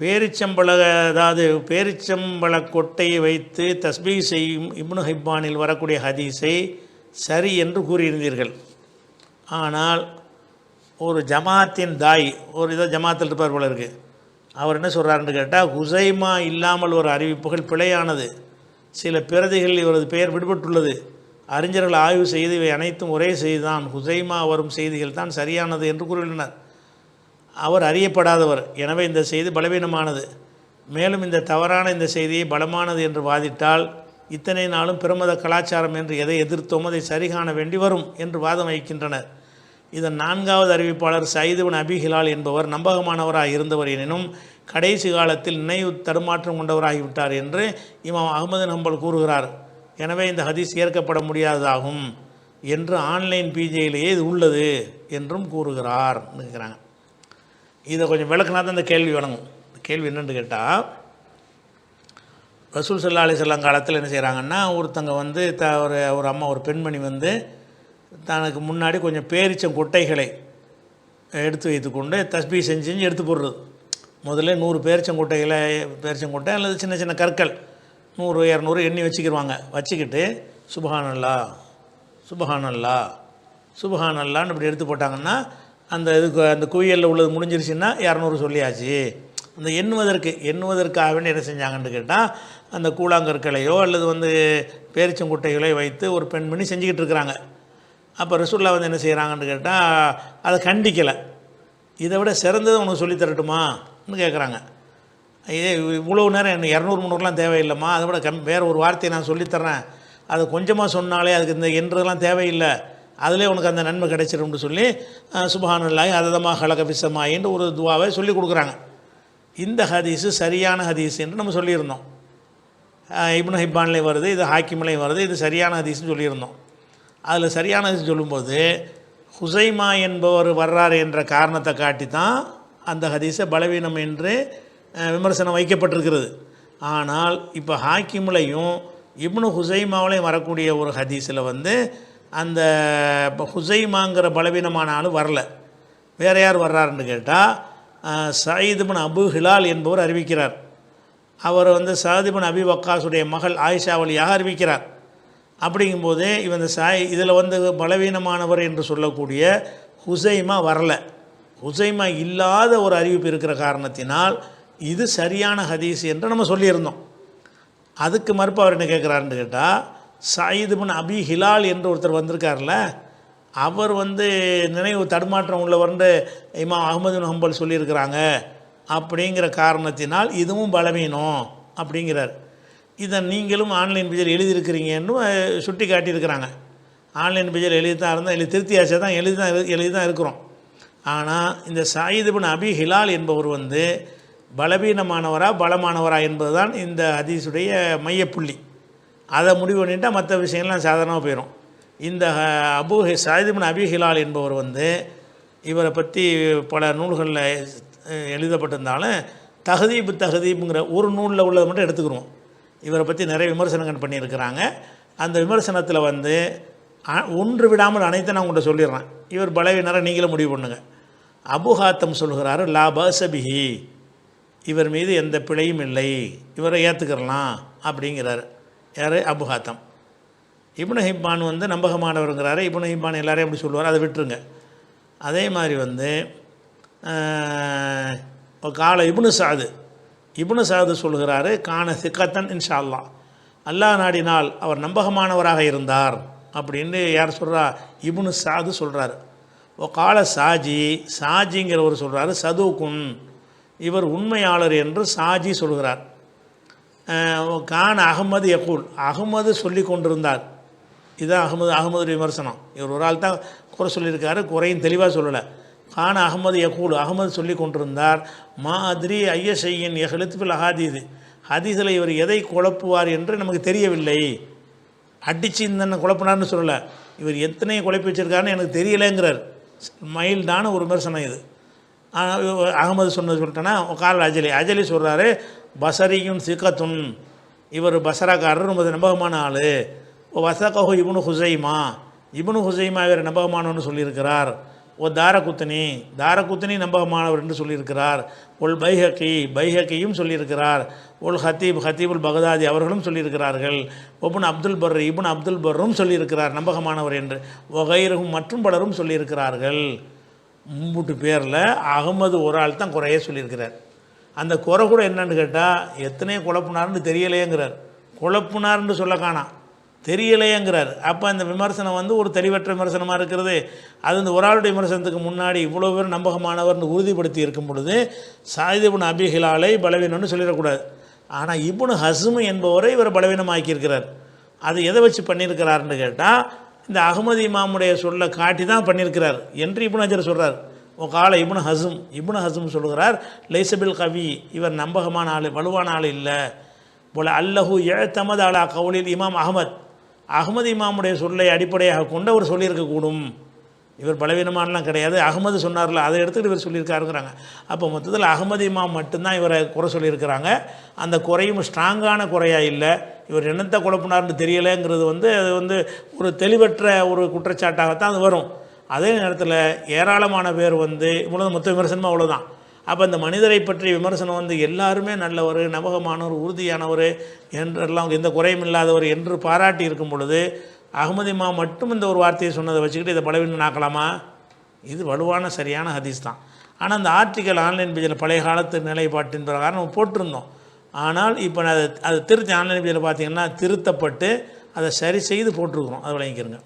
பேரிச்சம்பழ அதாவது பேரிச்சம்பழ கொட்டையை வைத்து தஸ்பீ செய்யும் இப்னு ஹிப்பானில் வரக்கூடிய ஹதீஸை சரி என்று கூறியிருந்தீர்கள். ஆனால் ஒரு ஜமாத்தின் தாய் ஒரு இதோ ஜமாத்தில் இருப்பார் போல இருக்குது அவர் என்ன சொல்கிறாருன்னு கேட்டால் ஹுசைமா இல்லாமல் ஒரு அறிவிப்புகள் பிழையானது. சில பிரதிகள் இவரது பெயர் விடுபட்டுள்ளது. அறிஞர்கள் ஆய்வு செய்து இவை அனைத்தும் ஒரே செய்திதான். ஹுசைமா வரும் செய்திகள் தான் சரியானது என்று கூறியுள்ளனர். அவர் அறியப்படாதவர். எனவே இந்த செய்தி பலவீனமானது. மேலும் இந்த தவறான இந்த செய்தியை பலமானது என்று வாதிட்டால் இத்தனை நாளும் பிரமத கலாச்சாரம் என்று எதை எதிர்த்தோம் அதை சரிகாண வேண்டி வரும் என்று வாதம் வைக்கின்றனர். இதன் நான்காவது அறிவிப்பாளர் சைதுவன் அபிஹிலால் என்பவர் நம்பகமானவராக இருந்தவர் எனினும் கடைசி காலத்தில் நினைவு தடுமாற்றம் கொண்டவராகிவிட்டார் என்று இமாம் அகமது நம்பல் கூறுகிறார். எனவே இந்த ஹதீஸ் ஏற்கப்பட முடியாததாகும் என்று ஆன்லைன் பிஜேயிலேயே இது உள்ளது என்றும் கூறுகிறார் நினைக்கிறாங்க இதை கொஞ்சம் விளக்குனா தான் இந்த கேள்வி வழங்கும். இந்த கேள்வி என்னென்னு கேட்டால் ரசூல் சல்லா அலிசல்லாம் காலத்தில் என்ன செய்கிறாங்கன்னா ஒருத்தங்க வந்து த ஒரு ஒரு அம்மா ஒரு பெண்மணி வந்து தனக்கு முன்னாடி கொஞ்சம் பேரிச்சம் கொட்டைகளை எடுத்து வைத்துக்கொண்டு தஸ்பீ செஞ்சு செஞ்சு எடுத்து போடுறது. முதல்ல நூறு பேரிச்சங்கொட்டைகளை பேரிச்சங்கொட்டை அல்லது சின்ன சின்ன கற்கள் நூறு இரநூறு எண்ணி வச்சுக்கிடுவாங்க வச்சுக்கிட்டு சுபஹானல்லா சுபஹானல்லா சுபஹானல்லான்னு இப்படி எடுத்து போட்டாங்கன்னா அந்த இதுக்கு அந்த குவியலில் உள்ளது முடிஞ்சிருச்சுன்னா இரநூறு சொல்லியாச்சு. அந்த எண்ணுவதற்கு எண்ணுவதற்காகவே என்ன செஞ்சாங்கன்னு கேட்டால் அந்த கூழாங்கற்களையோ அல்லது வந்து பேரிச்சங்குட்டைகளையோ வைத்து ஒரு பெண்மணி செஞ்சுக்கிட்டு இருக்கிறாங்க. அப்போ ரசுல்லா வந்து என்ன செய்கிறாங்கன்னு கேட்டால் அதை கண்டிக்கலை. இதை விட சிறந்தது உனக்கு சொல்லித்தரட்டுமான்னு கேட்குறாங்க இதே இவ்வளோ நேரம் என்ன இரநூறு முந்நூறுலாம் தேவையில்லைம்மா? அதை விட கம் வேறு ஒரு வார்த்தையை நான் சொல்லித்தரேன் அதை கொஞ்சமாக சொன்னாலே அதுக்கு இந்த என்றதெல்லாம் தேவையில்லை. அதிலே உனக்கு அந்த நன்மை கிடைச்சிரும்னு சொல்லி சுபஹானல்லாஹி அததமாக ஹலக ஒரு துவாவை சொல்லி கொடுக்குறாங்க. இந்த ஹதீஸு சரியான ஹதீஸ் என்று நம்ம சொல்லியிருந்தோம். இப்னு ஹிப்பான்லேயும் வருது இது ஹாக்கிம்லேயும் வருது இது சரியான ஹதீஸ்னு சொல்லியிருந்தோம். அதில் சரியான ஹதீஸ் சொல்லும்போது ஹுசைமா என்பவர் வர்றார் என்ற காரணத்தை காட்டி தான் அந்த ஹதீஸை பலவீனம் என்று விமர்சனம் வைக்கப்பட்டிருக்கிறது. ஆனால் இப்போ ஹாக்கிம்லையும் இப்னு ஹுசைமாவிலையும் வரக்கூடிய ஒரு ஹதீஸில் வந்து அந்த ஹுசைமாங்கிற பலவீனமான ஆள் வரல. வேறு யார் வர்றாருன்னு கேட்டால் சயீதுபின் அபு ஹிலால் என்பவர் அறிவிக்கிறார். அவர் வந்து சாதிபின் அபி வக்காசுடைய மகள் ஆயிஷாவளியாக அறிவிக்கிறார்? அப்படிங்கும்போது இவன் இந்த சாய் இதில் வந்து பலவீனமானவர் என்று சொல்லக்கூடிய ஹுசைமா வரல. ஹுசைமா இல்லாத ஒரு அறிவிப்பு இருக்கிற காரணத்தினால் இது சரியான ஹதீஸ் என்று நம்ம சொல்லியிருந்தோம். அதுக்கு மறுப்பு அவர் என்ன கேட்குறாருன்னு கேட்டால் சாயிதுபின் அபி ஹிலால் என்று ஒருத்தர் வந்திருக்கார்ல அவர் வந்து நினைவு தடுமாற்றம் உள்ளவர்னு இமாம் அகமது ஹம்பல் சொல்லியிருக்கிறாங்க. அப்படிங்கிற காரணத்தினால் இதுவும் பலவீனம் அப்படிங்கிறார். இதை நீங்களும் ஆன்லைன் பிஜர் எழுதியிருக்கிறீங்கன்னு சுட்டி காட்டியிருக்கிறாங்க ஆன்லைன் பிஜர் எழுதி தான் இருந்தால் எழுதி திருத்தியாச்சா தான் எழுதி தான் எழுதி தான் இருக்கிறோம். ஆனால் இந்த சாயிதுபின் அபி ஹிலால் என்பவர் வந்து பலவீனமானவரா பலமானவரா என்பதுதான் இந்த ஹதீஸுடைய மையப்புள்ளி. அதை முடிவு பண்ணிட்டால் மற்ற விஷயங்கள்லாம் சாதாரணமாக போயிடும் இந்த அபு ஹி- அபி ஹிலால் என்பவர் வந்து இவரை பற்றி பல நூல்களில் எழுதப்பட்டிருந்தாலும் தகதீபு தகதீப்புங்கிற ஒரு நூலில் உள்ளதை மட்டும் எடுத்துக்கிறோம் இவரை பற்றி நிறைய விமர்சனங்கள் பண்ணியிருக்கிறாங்க. அந்த விமர்சனத்தில் வந்து அ- ஒன்று விடாமல் அனைத்தையும் நான் உங்கள்கிட்ட சொல்லிடுறேன். இவர் பலவீனராக நீங்களும் முடிவு பண்ணுங்கள் அபுஹாத்தம் சொல்கிறாரு லா பசபிஹி இவர் மீது எந்த பிழையும் இல்லை. இவரை ஏற்றுக்கிறலாம் அப்படிங்கிறாரு. யார்? அபுஹாத்தம் இப்னு ஹிப்பான் வந்து நம்பகமானவருங்கிறாரு. இப்னு ஹிப்பான் எல்லாரையும் அப்படி சொல்லுவார். அதை விட்டுருங்க. அதே மாதிரி வந்து கால இப்னு சாது. இப்னு சாது சொல்கிறாரு கான சிக்கத்தன் இன்ஷா அல்லாஹ் அல்லாஹ் நாடினால் அவர் நம்பகமானவராக இருந்தார். அப்படின்னு யார் சொல்கிறா இப்னு சாது சொல்கிறாரு ஓ கால சாஜி சாஜிங்கிறவர் சொல்கிறாரு சதுகுன் இவர் உண்மையாளர் என்று சாஜி சொல்கிறார். கான் அகமது யகூல். அகமது சொல்லி கொண்டிருந்தார். இதுதான் அகமது அகமது விமர்சனம். இவர் ஒரு ஆள் தான் குறை சொல்லியிருக்காரு குறையும் தெளிவாக சொல்லலை. கான் அகமது யகூல் அகமது சொல்லி கொண்டிருந்தார் மா அதிரி ஐயசையின் செய்யின் அஹாதீது. ஹதீஸில் இவர் எதை குழப்புவார் என்று நமக்கு தெரியவில்லை. அடித்து இந்த குழப்பினார்னு சொல்லலை. இவர் எத்தனை குழப்பி வச்சிருக்காருன்னு எனக்கு தெரியலைங்கிறார். மைல்டான ஒரு விமர்சனம் இது. அகமது சொன்னது சொல்லிட்டேன்னா கால் அஜலி. அஜலி சொல்கிறாரு பசரியும் சிக்கத்துன் இவர் பசராக்காரர் ரொம்ப நம்பகமான ஆள். ஓ வசகஹு இபுனு ஹுசைமா. இபுனு ஹுசைமா இவர் நம்பகமானவன்னு சொல்லியிருக்கிறார். ஓ தாரகுத்தனி. தாரகுத்தனி நம்பகமானவர் என்று சொல்லியிருக்கிறார். உல் பைஹக்கி. பைஹக்கியும் சொல்லியிருக்கிறார். உல் ஹத்தீப். ஹத்தீபுல் பகதாதி அவர்களும் சொல்லியிருக்கிறார்கள். ஒபுன் அப்துல் பர் இபுன் அப்துல் பர்ரும் சொல்லியிருக்கிறார் நம்பகமானவர் என்று. ஒகைரகும் மற்றும் பலரும் சொல்லியிருக்கிறார்கள். மும்புட்டு பேரில் அகமது ஒரு ஆள் தான் குறைய சொல்லியிருக்கிறார். அந்த குறை கூட என்னன்னு கேட்டால் எத்தனையோ குழப்புனார்னு தெரியலையேங்கிறார். குழப்பினார்னு சொல்ல காணாம் தெரியலையேங்கிறார். அப்போ அந்த விமர்சனம் வந்து ஒரு தெளிவற்ற விமர்சனமாக இருக்கிறது. அது இந்த ஒரு ஆளுடைய விமர்சனத்துக்கு முன்னாடி இவ்வளோ பேர் நம்பகமானவர்னு உறுதிப்படுத்தி இருக்கும் பொழுது சாயிதிபுன் அபிஹிலாலை பலவீனம்னு சொல்லிடக்கூடாது. ஆனால் இபுன் ஹசுமு என்பவரை இவர் பலவீனமாக்கியிருக்கிறார். அது எதை வச்சு பண்ணியிருக்கிறாருன்னு கேட்டால் இந்த அகமது இமாமுடைய சொல்ல காட்டி தான் பண்ணியிருக்கிறார் என்று இப்னு ஹஜர் சொல்கிறார் கால இபுன் ஹசும் இபுன் ஹசும் சொல்கிறார் லைசபில் கவி இவர் நம்பகமான ஆள் வலுவான ஆள் இல்லை. போல அல்லஹு எழுத்தமது அலா கவுலில் இமாம் அகமத் அகமது இமாமுடைய சொல்லை அடிப்படையாக கொண்டு அவர் சொல்லியிருக்கக்கூடும். இவர் பலவீனமானலாம் கிடையாது. அகமது சொன்னார்ல அதை எடுத்துகிட்டு இவர் சொல்லியிருக்காருங்கிறாங்க. அப்போ மொத்தத்தில் அகமது இமாம் மட்டும்தான் இவரை குறை சொல்லியிருக்கிறாங்க. அந்த குறையும் ஸ்ட்ராங்கான குறையாக இல்லை. இவர் என்னத்தை குழப்பினார்னு தெரியலைங்கிறது வந்து அது வந்து ஒரு தெளிவற்ற ஒரு குற்றச்சாட்டாகத்தான் அது வரும். அதே நேரத்தில் ஏராளமான பேர் வந்து இவ்வளோ மொத்த விமர்சனமாக அவ்வளோதான் அப்போ இந்த மனிதரை பற்றிய விமர்சனம் வந்து எல்லாருமே நல்லவர் நம்பகமானவர் உறுதியானவர் என்றெல்லாம் எந்த குறையும் இல்லாதவர் என்று பாராட்டி இருக்கும் பொழுது அகமதிமா மட்டும் இந்த ஒரு வார்த்தையை சொன்னதை வச்சுக்கிட்டு இதை பலவீனம் ஆக்கலாமா இது வலுவான சரியான ஹதீஸ் தான். ஆனால் அந்த ஆர்டிக்கல் ஆன்லைன் பேஜில் பழைய காலத்து நிலைப்பாட்டின் பிரகாரம் நம்ம போட்டிருந்தோம். ஆனால் இப்போ அதை அதை திருத்தி ஆன்லைன் பேஜில் பார்த்தீங்கன்னா திருத்தப்பட்டு அதை சரி செய்து போட்டிருக்கிறோம். அதை விளங்கிக்கிறோங்க